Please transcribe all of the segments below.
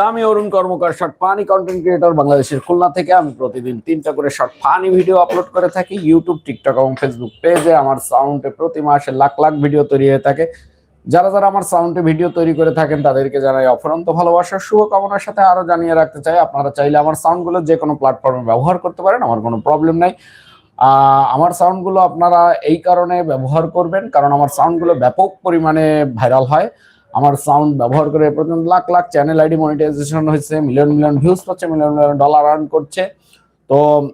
আমি Arun, Karmakar short funny content creator বাংলাদেশের খুলনা থেকে। আমি প্রতিদিন তিনটা করে শর্ট ফানি ভিডিও আপলোড করে থাকি। ইউটিউব টিকটক এবং ফেসবুক পেজে আমার সাউন্ডে প্রতি মাসে লাখ লাখ ভিডিও তৈরি হয়ে থাকে। যারা যারা আমার সাউন্ডে ভিডিও তৈরি করে থাকেন, তাদেরকে জানাই অফরন্ত ভালোবাসার শুভকামনার সাথে আরও জানিয়ে রাখতে চাই। আপনারা চাইলে আমার সাউন্ডগুলো যে কোনো প্ল্যাটফর্মে ব্যবহার করতে পারেন, আমার কোনো প্রবলেম নাই। আমার সাউন্ডগুলো আপনারা এই কারণে ব্যবহার করবেন, কারণ আমার সাউন্ডগুলো ব্যাপক পরিমাণে ভাইরাল হয়। আমার সাউন্ড ব্যবহার করে পর্যন্ত lakh lakh channel ID monetisation হয়েছে মিলিয়ন মিলিয়ন ভিউজ পাচ্ছে মিলিয়ন মিলিয়ন ডলার আর্ন করছে। তো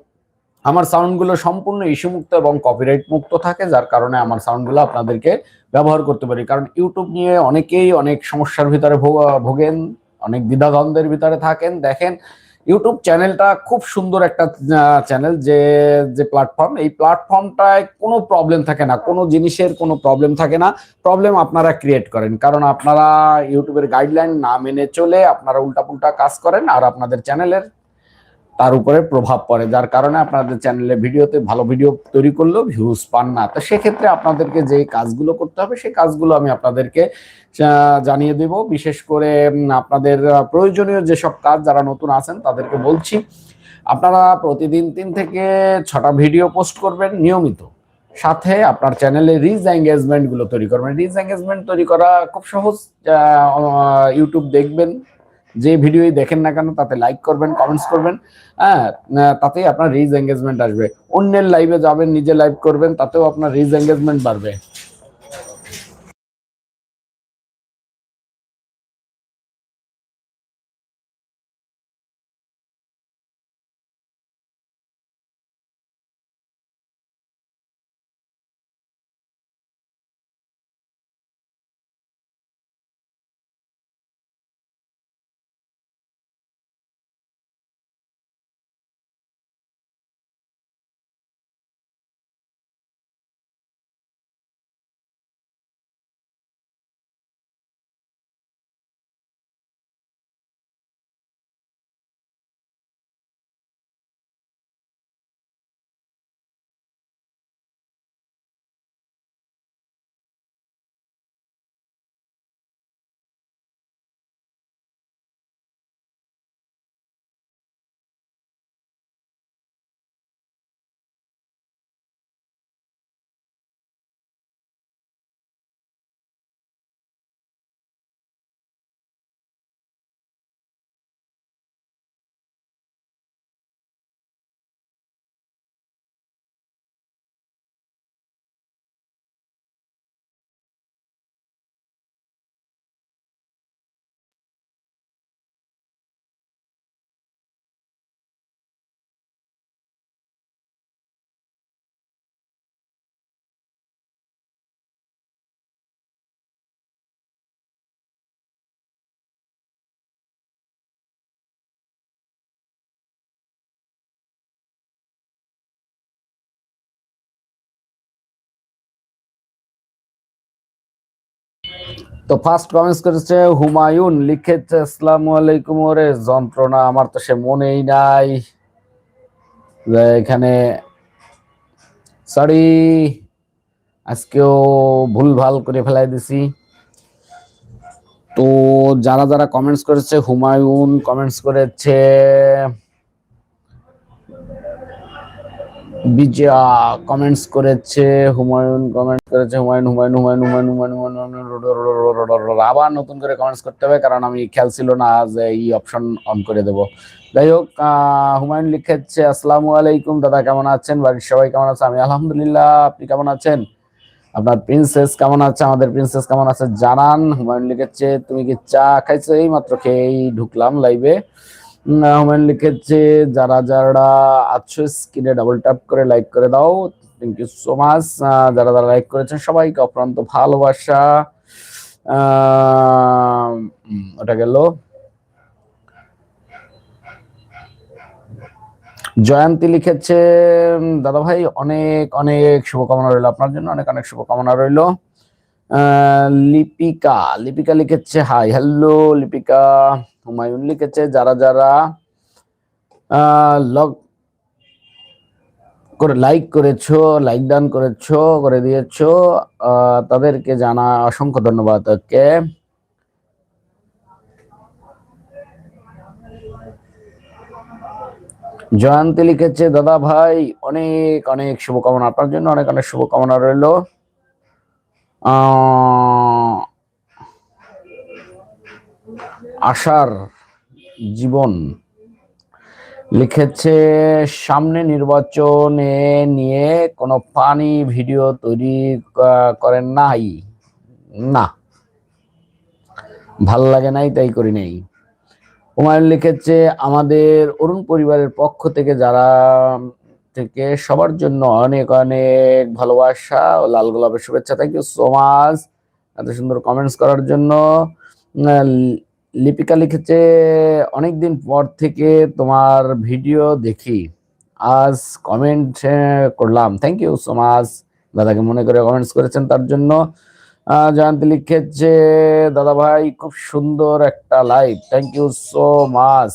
আমার সাউন্ডগুলো সম্পূর্ণ ইস্যু মুক্ত এবং কপিরাইট মুক্ত থাকে, যার কারণে আমার সাউন্ডগুলো আপনাদেরকে ব্যবহার করতে পারি। কারণ ইউটিউব নিয়ে অনেকেই অনেক সমস্যার ভিতরে ভোগ- ভোগেন, অনেক দ্বিধাদ্বন্দ্বের ভিতরে থাকেন। দেখেন ইউটিউব চ্যানেলটা খুব সুন্দর একটা চ্যানেল যে যে প্ল্যাটফর্ম এই প্ল্যাটফর্মটায় কোনো প্রবলেম থাকে না, কোনো জিনিসের কোনো প্রবলেম থাকে না প্রবলেম আপনারা ক্রিয়েট করেন। কারণ আপনারা ইউটিউবের গাইডলাইন না মেনে চলে আপনারা উল্টাপুল্টা কাজ করেন আর আপনাদের চ্যানেলের তার উপরে প্রভাব পড়ে, যার কারণে আপনাদের চ্যানেলে ভিডিওতে ভালো ভিডিও তৈরি করলেও ভিউজ পান না। তো সেক্ষেত্রে আপনাদেরকে যে কাজগুলো করতে হবে, সেই কাজগুলো আমি আপনাদেরকে জানিয়ে দেব। বিশেষ করে আপনাদের প্রয়োজনীয় যেসব কাজ যারা নতুন আছেন, তাদেরকে বলছি, আপনারা প্রতিদিন তিন থেকে ছটা ভিডিও পোস্ট করবেন নিয়মিত। সাথে আপনার চ্যানেলে রিচ এঙ্গেজমেন্টগুলো তৈরি করবেন। রিচ এঙ্গেজমেন্ট তৈরি করা খুব সহজ ইউটিউব দেখবেন। যে ভিডিওই দেখেন না কেন, তাতে লাইক করবেন কমেন্টস করবেন হ্যাঁ তাতেই আপনার রিচ এঙ্গেজমেন্ট আসবে। অন্যের লাইভে যাবেন, নিজে লাইভ করবেন, তাতেও আপনার রিচ এঙ্গেজমেন্ট বাড়বে। তো ফার্স্ট কমেন্টস করেছে, হুমায়ুন লিখেছে, আসসালামু আলাইকুম ওরে, যন্ত্রণা আমার তো সে মনেই নাই। এখানে, সরি, আজকেও ভুল ভালো করে ফেলাই দিছি। তো যারা যারা কমেন্টস করেছে, হুমায়ুন কমেন্টস করেছে বিজয়া কমেন্টস করেছে হুমায়ুন কমেন্টস করেছে হুমায়ুন হুমায়ুন হুমায়ুন হুমায়ুন হুমায়ুন হুমায়ুন আবার নতুন করে কমেন্টস করতে হবে কারণ আমি খেয়াল ছিল না যে এই অপশন অন করে দেব যাই হোক হুমায়ুন লিখেছে আসসালামু আলাইকুম দাদা কেমন আছেন বাড়ির সবাই কেমন আছে আমি আলহামদুলিল্লাহ আপনি কেমন আছেন আপনার প্রিন্সেস কেমন আছে আমাদের প্রিন্সেস কেমন আছে জানান হুমায়ুন লিখেছে তুমি কি চা খাইছো এই মাত্র খেয়েই ঢুকলাম লাইভে হুমায়ুন লিখেছে, যারা যারা আছো স্ক্রিনে ডাবল ট্যাপ করে লাইক করে দাও। থ্যাংক ইউ সো মাচ যারা যারা লাইক করেছেন, সবাইকে অপ্রান্ত ভালোবাসা। ওটা গেল। জয়ন্তী লিখেছে দাদা ভাই অনেক অনেক শুভকামনা রইল আপনার জন্য, অনেক অনেক শুভকামনা রইল। লিপিকা লিপিকা লিখেছে হাই হ্যালো লিপিকা। হুমায়ুন লিখেছে যারা যারা লগ করে লাইক করেছ লাইক ডান করেছ, করে দিয়েছ তাদেরকে জানা, অসংখ্য ধন্যবাদ ওকে। জয়ন্তী লিখেছে, দাদা ভাই, অনেক অনেক শুভকামনা। আপনার জন্য অনেক অনেক শুভকামনা রইল। আহ আশার জীবন লিখেছে, সামনে নির্বাচনে নিয়ে কোনো পানি ভিডিও তৈরি করেন নাই। না। ভালো লাগে নাই, তাই করি নাই। হুমায়ুন লিখেছে, আমাদের অরুণ পরিবারের পক্ষ থেকে যারা, থেকে সবার জন্য অনেক অনেক ভালোবাসা ও লাল গোলাপের শুভেচ্ছা। থ্যাংক ইউ সো মাচ এত সুন্দর কমেন্টস করার জন্য। লিপিকা লিখেছে অনেকদিন পর থেকে তোমার ভিডিও দেখি। আজ কমেন্ট করলাম। থ্যাংক ইউ সো মাচ দাদাকে মনে করে কমেন্টস করেছেন, তার জন্য জয়ন্তী লিখেছে দাদা ভাই খুব সুন্দর একটা live thank you so much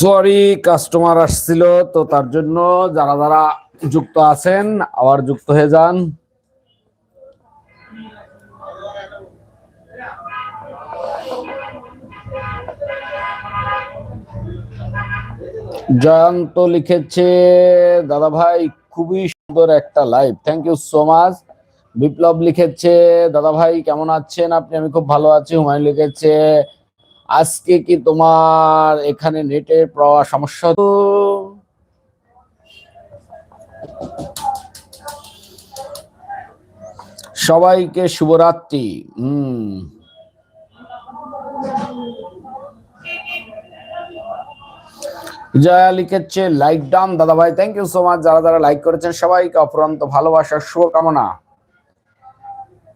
sorry customer আসছিল, তো তার জন্য যারা যারা যুক্ত আছেন, আবার যুক্ত হয়ে যান। জয়ন্ত লিখেছে, দাদা ভাই, খুবই সুন্দর একটা live thank you so much Biplob লিখেছে, দাদা ভাই, কেমন আছেন? আপনি, আমি খুব ভালো আছি। হুমায়ুন লিখেছে আজকে কি তোমার এখানে নেটের প্রবাহ সমস্যা? তো সবাইকে শুভরাত্রি। হুম। জয়া লিখেছে লাইক ডান দাদা ভাই থ্যাংক ইউ সো মাচ যারা যারা লাইক করেছেন সবাইকে অফুরন্ত ভালোবাসার শুভকামনা।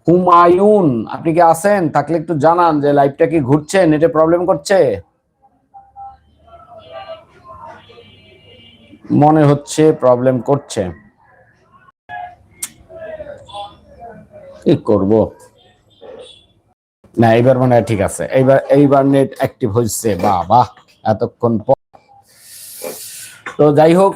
হুমায়ুন, আপনি কি আছেন? থাকলে একটু জানান যে লাইভটা কি ঘুরছে, নেটে প্রবলেম করছে? মনে হচ্ছে প্রবলেম করছে। কি করব? না, এইবার মনে হয় ঠিক আছে। এইবার এইবার নেট অ্যাক্টিভ হয়েছে বাহ বাহ এতক্ষণ তো যাই হোক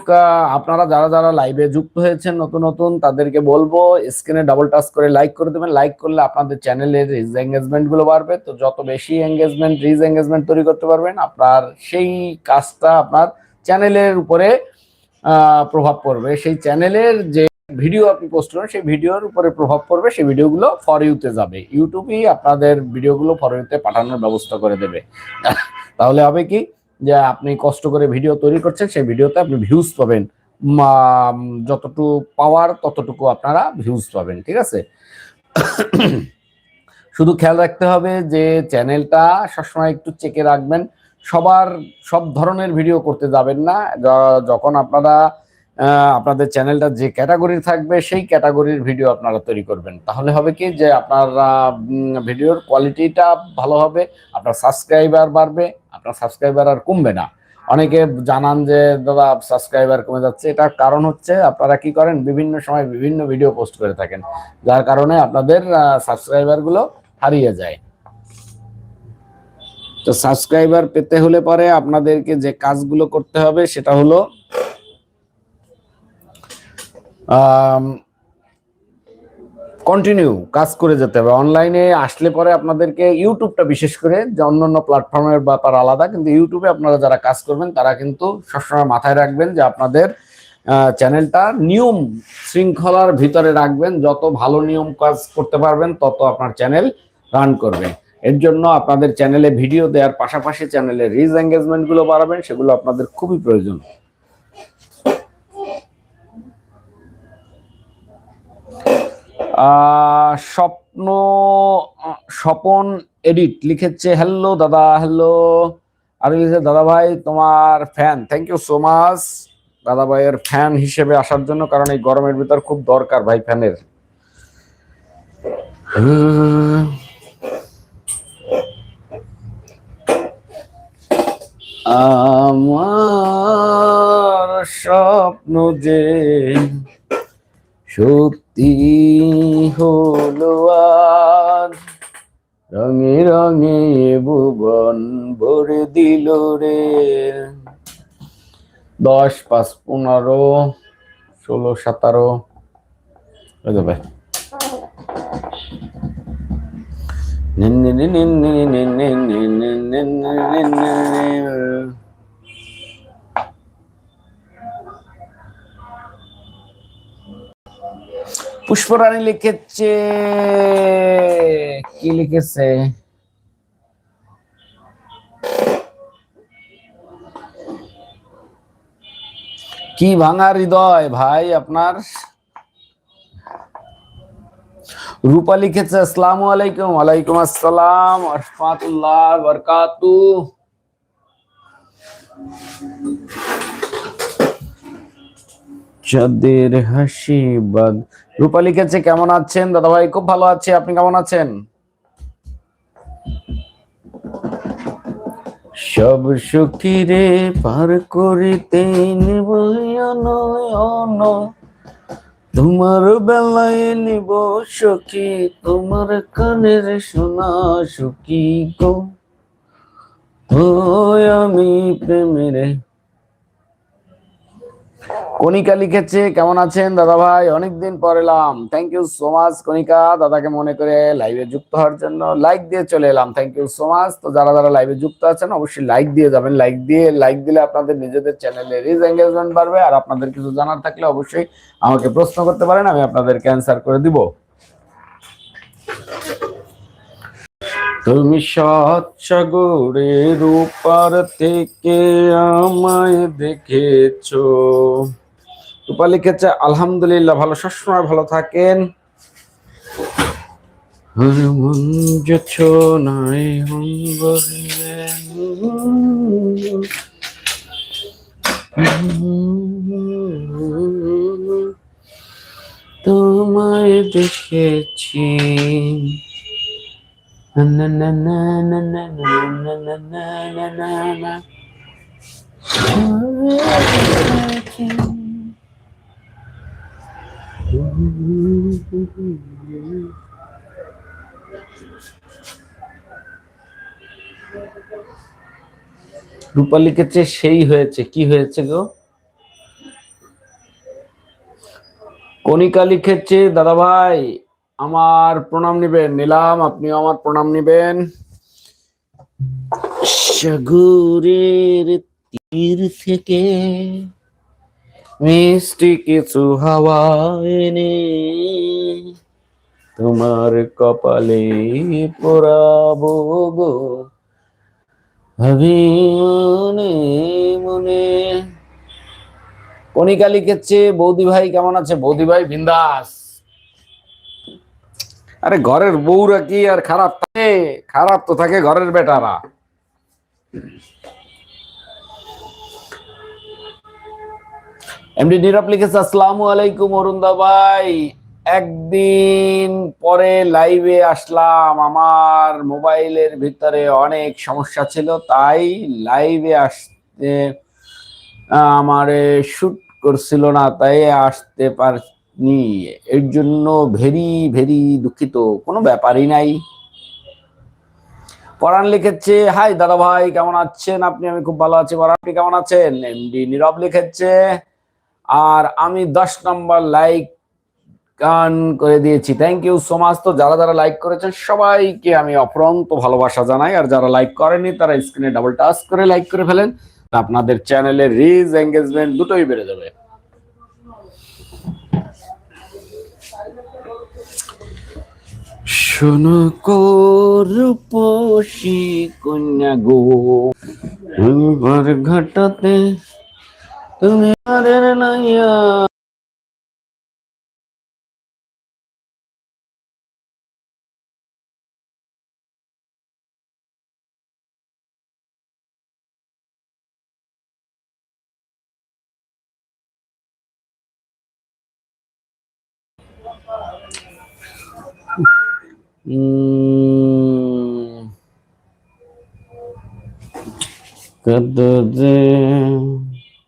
আপনারা যারা যারা লাইভে যুক্ত হয়েছেন, নতুন নতুন, তাদেরকে বলব স্ক্রিনে ডাবল টাচ করে লাইক করে দেবেন। লাইক করলে আপনাদের চ্যানেলের রিজ এঙ্গেজমেন্টগুলো বাড়বে। তো যত বেশি এঙ্গেজমেন্ট রিজ এঙ্গেজমেন্ট তৈরি করতে পারবেন, আপনার সেই কাজটা আপনার চ্যানেলের উপরে প্রভাব পড়বে। সেই চ্যানেলের যে ভিডিও আপনি পোস্ট করেন সেই ভিডিওর উপরে প্রভাব পড়বে, সেই ভিডিওগুলো ফর ইউতে যাবে। ইউটিউবই আপনাদের ভিডিওগুলো ফর ইউতে পাঠানোর ব্যবস্থা করে দেবে। তাহলে হবে কি? যে আপনি কষ্ট করে ভিডিও তৈরি করছেন, সেই ভিডিওতে আপনি ভিউজ পাবেন। যতটুকু পাওয়ার ততটুকু আপনারা ভিউজ পাবেন, ঠিক আছে? শুধু খেয়াল রাখতে হবে যে চ্যানেলটা সবসময় একটু চেকে রাখবেন। সবার সব ধরনের ভিডিও করতে যাবেন না। যখন আপনারা আপনাদের চ্যানেলটা যে ক্যাটাগরির থাকবে, সেই ক্যাটাগরির ভিডিও আপনারা তৈরি করবেন। তাহলে হবে কি যে আপনার ভিডিওর কোয়ালিটিটা ভালো হবে, আপনার সাবস্ক্রাইবার বাড়বে, আপনার সাবস্ক্রাইবার আর কমবে না। অনেকে জানান যে, দাদা সাবস্ক্রাইবার কমে যাচ্ছে। এটার কারণ হচ্ছে আপনারা কি করেন, বিভিন্ন সময় বিভিন্ন ভিডিও পোস্ট করে থাকেন। যার কারণে আপনাদের সাবস্ক্রাইবারগুলো হারিয়ে যায়। তো সাবস্ক্রাইবার পেতে হলে পরে আপনাদেরকে যে কাজগুলো করতে হবে, সেটা হলো কন্টিনিউ কাজ করে যেতে হবে। অনলাইনে আসলে পরে আপনাদেরকে ইউটিউবটা বিশেষ করে যে অন্য অন্য প্ল্যাটফর্মের ব্যাপার আলাদা, কিন্তু ইউটিউবে আপনারা যারা কাজ করবেন, তারা কিন্তু সবসময় মাথায় রাখবেন যে আপনাদের চ্যানেলটা নিয়ম শৃঙ্খলার ভিতরে রাখবেন। যত ভালো নিয়ম কাজ করতে পারবেন, তত আপনার চ্যানেল রান করবে। এর জন্য আপনাদের চ্যানেলে ভিডিও দেওয়ার পাশাপাশি চ্যানেলে রিচ এঙ্গেজমেন্টগুলো বাড়াবেন, সেগুলো আপনাদের খুবই প্রয়োজন। স্বপ্ন স্বপন এডিট লিখেছে হ্যালো দাদা হ্যালো আর লিখেছে দাদা ভাই, তোমার fan thank you so much দাদা ভাইয়ের ফ্যান হিসেবে আসার জন্য, কারণ এই গরমের ভিতর খুব দরকার ভাই ফ্যানের। আমার স্বপ্ন যে সত্যি হলো আর রঙে রঙে ভুবন ভরে দিল রে দশ পাঁচ পনেরো ষোলো সতেরো হয়ে যাবে পুষ্পরানী লিখেছে, কি লিখেছে? কি ভাঙা হৃদয় ভাই আপনার? রূপা লিখেছে, আসসালামু আলাইকুম, ওয়ালাইকুম আসসালাম রহমাতুল্লাহ বরকাতু। চাঁদের হাসি বাদ রূপা লিখেছে কেমন আছেন? দাদা ভাই খুব ভালো আছি। আপনি কেমন আছেন? সব সুখীরে পার করিতে নিব তোমার বেলায় নিব সখী, তোমার কানের শোনা সখী গো। ও আমি প্রেমের কণিকা লিখেছে, কেমন আছেন দাদা ভাই অনেকদিন পর এলাম। Thank you so much Kanika. দাদাকে মনে করে লাইভে যুক্ত হওয়ার জন্য লাইক দিয়ে চলে এলাম। থ্যাংক ইউ সো মাচ তো যারা যারা লাইভে যুক্ত আছেন, অবশ্যই লাইক দিয়ে যাবেন। লাইক দিয়ে লাইক দিলে আপনাদের নিজেদের চ্যানেলে রিজ এঙ্গেজমেন্ট বাড়বে। আর আপনাদের কিছু জানার থাকলে অবশ্যই আমাকে প্রশ্ন করতে পারেন, আমি আপনাদেরকে অ্যান্সার করে দিব। তুমি সৎসাগরের উপার থেকে আমায় দেখেছ। রূপা লিখেছে, আলহামদুলিল্লাহ, ভালো সবসময় ভালো থাকেন। তোমায় দেখেছি। রূপালীকে চেয়ে সেই হয়েছে। কি হয়েছে গো? কনিকা লিখেছে দাদা ভাই আমার প্রণাম নিবেন, নিলাম, আপনিও আমার প্রণাম নিবেন। সাগরের তীর থেকে মিষ্টি কিছু হাওয়া এনে তোমার কপালে পরাবো গো। ভাবি মনে মনে। কণিকা লিখেছে বৌদি ভাই কেমন আছে? বৌদি ভাই বিন্দাস। আরে ঘরের বউরা কি আর খারাপ থাকে খারাপ তো থাকে ঘরের বেটারা। এমডি নীরব লিখেছে, আসসালামু আলাইকুম ভাই। একদিন পরে লাইভে আসলাম। আমার মোবাইলের ভিতরে অনেক সমস্যা ছিল, তাই লাইভে আসতে আমার শুট করছিল না, তাই আসতে পারিনি এর জন্য ভেরি ভেরি দুঃখিত। কোনো ব্যাপারই নাই। পরাণ লিখেছে, হাই দাদা ভাই কেমন আছেন? আপনি, আমি খুব ভালো আছি। পরাণ, আপনি কেমন আছেন? এমডি নীরব লিখেছে, আর আমি দশ নম্বর লাইক গান করে দিয়েছি। থ্যাংক ইউ সো মাচ তো যারা যারা লাইক করেছেন, সবাইকে আমি অফরন্ত ভালোবাসা জানাই। আর যারা লাইক করেনি তারা স্ক্রিনে ডাবল টাচ করে লাইক করে ফেলেন। আপনাদের চ্যানেলের রিচ এঙ্গেজমেন্ট দুটোই বেড়ে যাবে। শোনো রূপসী কন্যা গো। ঘাটাতে তুমি কত যে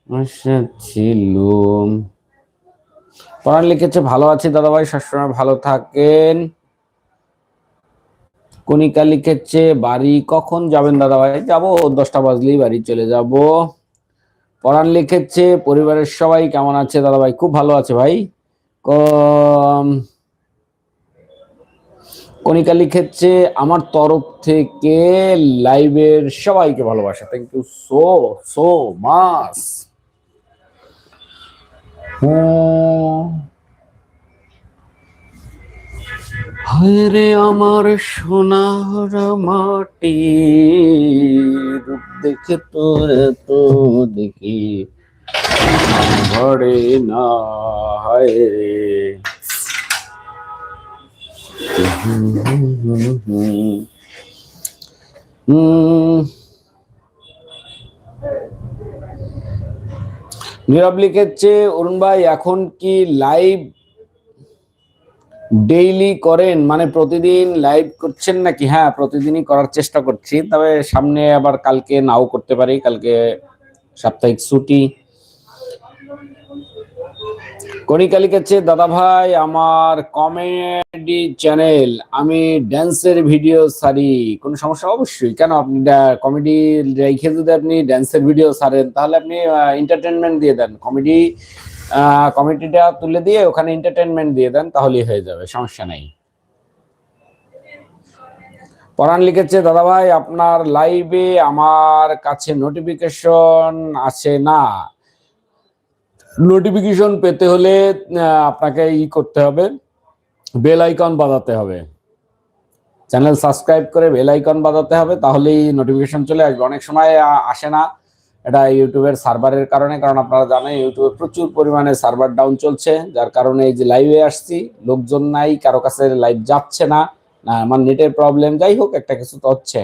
আশা ছিল পড়ান লিখেছে, ভালো আছি দাদাভাই সবসময় ভালো থাকেন। কণিকা লিখেছে, বাড়ি কখন যাবেন দাদাভাই? যাব, দশটা বাজলেই বাড়ি চলে যাব। পরাণ লিখেছে, পরিবারের সবাই কেমন আছে দাদাভাই? খুব ভালো আছে ভাই। কম। কণিকা লিখেছে আমার তরফ থেকে লাইভের সবাইকে ভালোবাসা। Thank you so so much রে আমার সোনার মাটি, রূপ দেখে তো দেখি। ভরে না হায় রে নীরব লিখেছে, অরুণ ভাই, এখন কি লাইভ ডেইলি করেন? মানে প্রতিদিন লাইভ করছেন নাকি? হ্যাঁ প্রতিদিনই করার চেষ্টা করছি, তবে সামনে আবার কালকে নাও করতে পারি, কালকে সাপ্তাহিক ছুটি। কণিকা লিখেছে দাদা ভাই আমার কমেডি চ্যানেল, আমি ড্যান্সের ভিডিও সারি। কোনো সমস্যা? অবশ্যই। কেন? আপনি কমেডি রেখে যদি আপনি ড্যান্সের ভিডিও সারেন, তাহলে আপনি এন্টারটেনমেন্ট দিয়ে দেন। কমেডি কমেডিটা তুলে দিয়ে ওখানে এন্টারটেনমেন্ট দিয়ে দেন, তাহলেই হয়ে যাবে, সমস্যা নেই। পরাণ লিখেছে দাদা ভাই আপনার লাইভে আমার কাছে নোটিফিকেশন আছে না। নোটিফিকেশন পেতে হলে আপনাকে ই করতে হবে বেল আইকন বাজাতে হবে। চ্যানেল সাবস্ক্রাইব করে বেল আইকন বাজাতে হবে, তাহলেই নোটিফিকেশন চলে আসবে। অনেক সময় আসে না। এটা ইউটিউবের সার্ভারের কারণে, কারণ আপনারা জানেন, ইউটিউবে প্রচুর পরিমাণে সার্ভার ডাউন চলছে, যার কারণে এই যে লাইভে আসছি, লোকজন নাই, কারও কাছে লাইভ যাচ্ছে না না, আমার নেটের প্রবলেম যাই হোক, একটা কিছু তো হচ্ছে।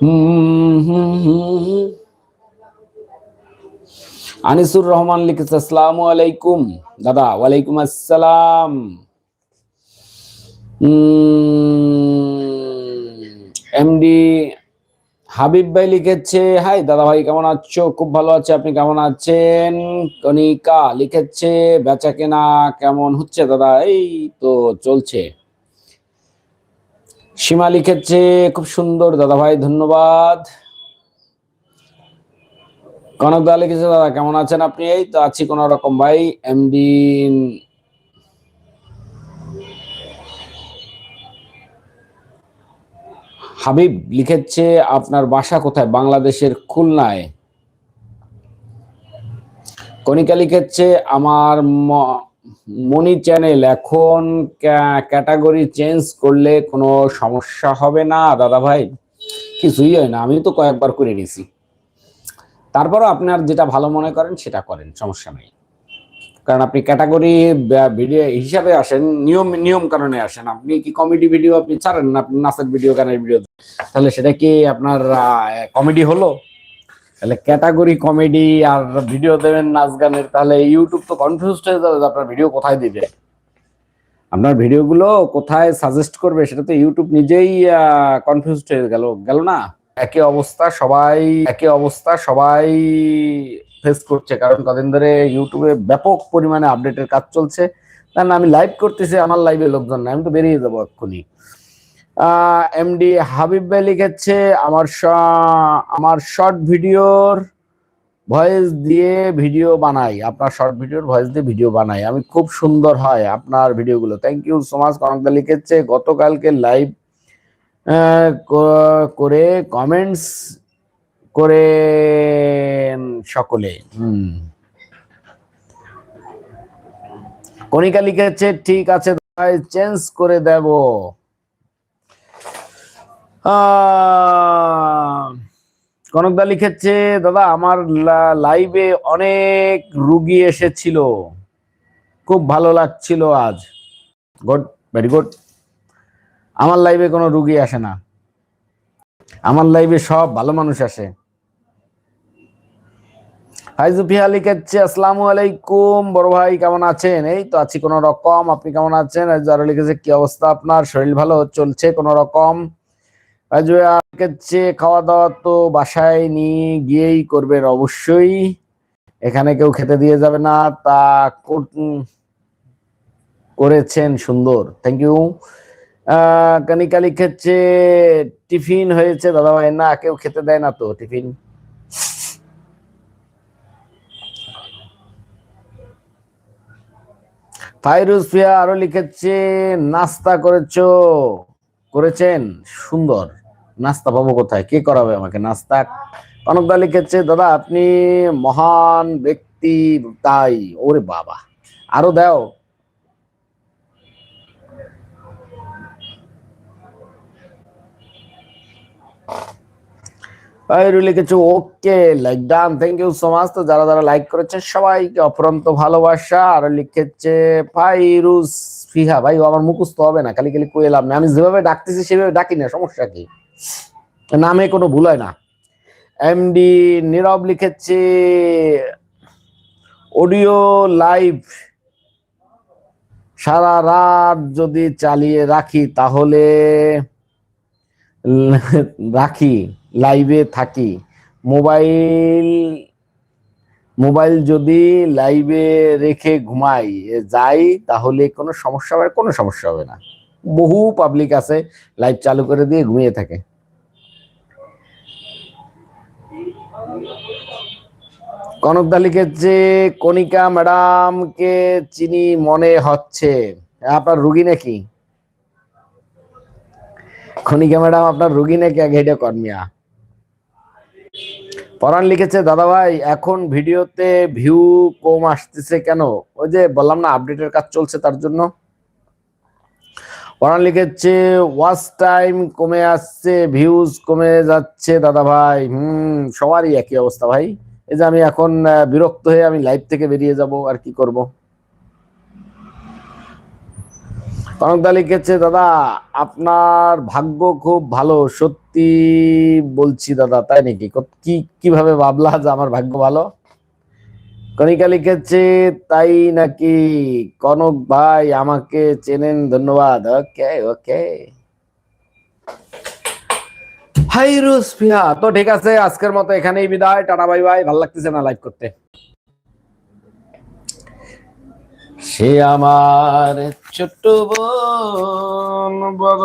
হুম হুম হুম হুম। আনিসুর রহমান লিখেছে, আসসালাম আলাইকুম। দাদা, ওয়ালাইকুম আসসালাম। এমডি হাবিব ভাই লিখেছে, হাই দাদা ভাই, কেমন আছো? খুব ভালো আছে, আপনি কেমন আছেন? কনিকা লিখেছে, বেচা কেনা কেমন হচ্ছে দাদা? এই তো চলছে। সীমা লিখেছে, খুব সুন্দর দাদা ভাই, ধন্যবাদ। কনক দা লিখেছে দাদা, কেমন আছেন আপনি? এই তো আছি কোন রকম ভাই, এমডি হাবিব লিখেছে আপনার বাসা কোথায়? বাংলাদেশের খুলনায়। কণিকা লিখেছে, আমার মনি চ্যানেল এখন ক্যাটাগরি চেঞ্জ করলে কোনো সমস্যা হবে না? দাদা ভাই, কিছুই হয় না। আমি তো কয়েকবার করে নিছি তারপরও আপনার যেটা ভালো মনে করেন সেটা করেন, সমস্যা নেই। কারণ আপনি ক্যাটাগরি ভিডিও হিসাবে আসেন, নিয়ম নিয়ম কারণে আসেন, আপনি কি কমেডি ভিডিও আপনি ছাড়েন না, আপনি নাচের ভিডিও গানের ভিডিও তাহলে সেটা কি আপনার কমেডি হলো? তাহলে ক্যাটাগরি কমেডি আর ভিডিও দেবেন নাচ গানের, তাহলে ইউটিউব তো কনফিউজ হয়ে যাবে আপনার ভিডিও কোথায় দিবে? আপনার ভিডিওগুলো কোথায় সাজেস্ট করবে সেটা তো ইউটিউব নিজেই কনফিউজ হয়ে গেল গেল না? একই অবস্থা সবাই একই অবস্থা সবাই ফেস করছে। কারণ কদিন ধরে ইউটিউবে ব্যাপক পরিমাণে আপডেটের কাজ চলছে। কারণ আমি লাইভ করতেছি, আমার লাইভে লোকজন নাই, আমি তো বেরিয়ে যাব এক্ষুনি। এমডি হাবিব ভাই লিখেছে, আমার আমার শর্ট ভিডিওর ভয়েস দিয়ে ভিডিও বানাই। আপনার শর্ট ভিডিওর ভয়েস দিয়ে ভিডিও বানাই। আমি খুব সুন্দর হয় আপনার ভিডিওগুলো থ্যাংক ইউ সো মাচ কনকদা লিখেছে, গতকালকে লাইভ করে কমেন্টস করে সকলে। হুম। কণিকা লিখেছে, ঠিক আছে ভাই চেঞ্জ করে দেব। কনকদা লিখেছে, দাদা, আমার লাইভে অনেক রুগী এসেছিল। খুব ভালো লাগছিল আজ। গুড ভেরি গুড আমার লাইভে কোনো রুগী আসে না। আমার লাইভে সব ভালো মানুষ আসে। ভাই খাওয়া দাওয়া তো বাসায় নিয়ে গিয়েই করবেন অবশ্যই। এখানে কেউ খেতে দিয়ে যাবে না, তা করেছেন সুন্দর। থ্যাংক ইউ কানিকা লিখেছে টিফিন হয়েছে দাদা ভাই না, কেউ খেতে দেয় না তো টিফিন। ফাইরুজ ফিয়া আরও লিখেছে, নাস্তা করেছ, করেছেন? সুন্দর। নাস্তা পাবো কোথায়? কে করাবে আমাকে নাস্তা? কনকদা লিখেছে, দাদা, আপনি মহান ব্যক্তি, তাই। ওরে বাবা। আরও দাও। আইরু লিখেছে okay like done thank you so much তো যারা যারা লাইক করেছে সবাইকে অপরন্ত ভালোবাসা। আর লিখেছে ফাইরুস ফিহা। ভাই আমার মুখস্থ হবে না, খালি খালি কয়ে লাভ না আমি যেভাবে ডাকতেছি, সেভাবে ডাকি না, সমস্যা কি? নামে কোনো ভুল হয় না। এমডি নীরব লিখেছে অডিও লাইভ সারা রাত যদি চালিয়ে রাখি, তাহলে রাখি লাইভে থাকি। মোবাইল মোবাইল যদি লাইভে রেখে ঘুমাই যাই, তাহলে কোনো সমস্যা হবে কোনো সমস্যা হবে না। বহু পাবলিক আছে লাইভ চালু করে দিয়ে ঘুমিয়ে থাকে। কনকদা লিখেছে কণিকা ম্যাডামকে চিনি মনে হচ্ছে, আপনার রুগী নাকি? খনিকা ম্যাডাম আপনার রুগী নাকি আগে এটা কর্মিয়া পরাণ লিখেছে দাদা ভাই এখন ভিডিওতে ভিউ কম আসতেছে কেন? ওই যে বললাম না আপডেটের কাজ চলছে তার জন্য। পরাণ লিখেছে ওয়াচ টাইম কমে আসছে ভিউজ কমে যাচ্ছে দাদা ভাই হুম, সবারই একই অবস্থা ভাই। এই যে আমি এখন বিরক্ত হয়ে আমি লাইভ থেকে বেরিয়ে যাব, আর কি করব? কনকদা লিখেছে, দাদা, আপনার ভাগ্য খুব ভালো। সত্যি বলছি দাদা, তাই নাকি? কি, কীভাবে ভাবলা যে আমার ভাগ্য ভালো? কনিকা লিখেছে, তাই নাকি? কনক ভাই আমাকে চেনেন, ধন্যবাদ। ওকে ওকে। হাই রুসফিয়া তো ঠিক আছে, আজকের মতো এখানেই বিদায়। Tata, bye bye. ভালো লাগতেছে না লাইভ করতে? সে আমার ছোট্ট বড়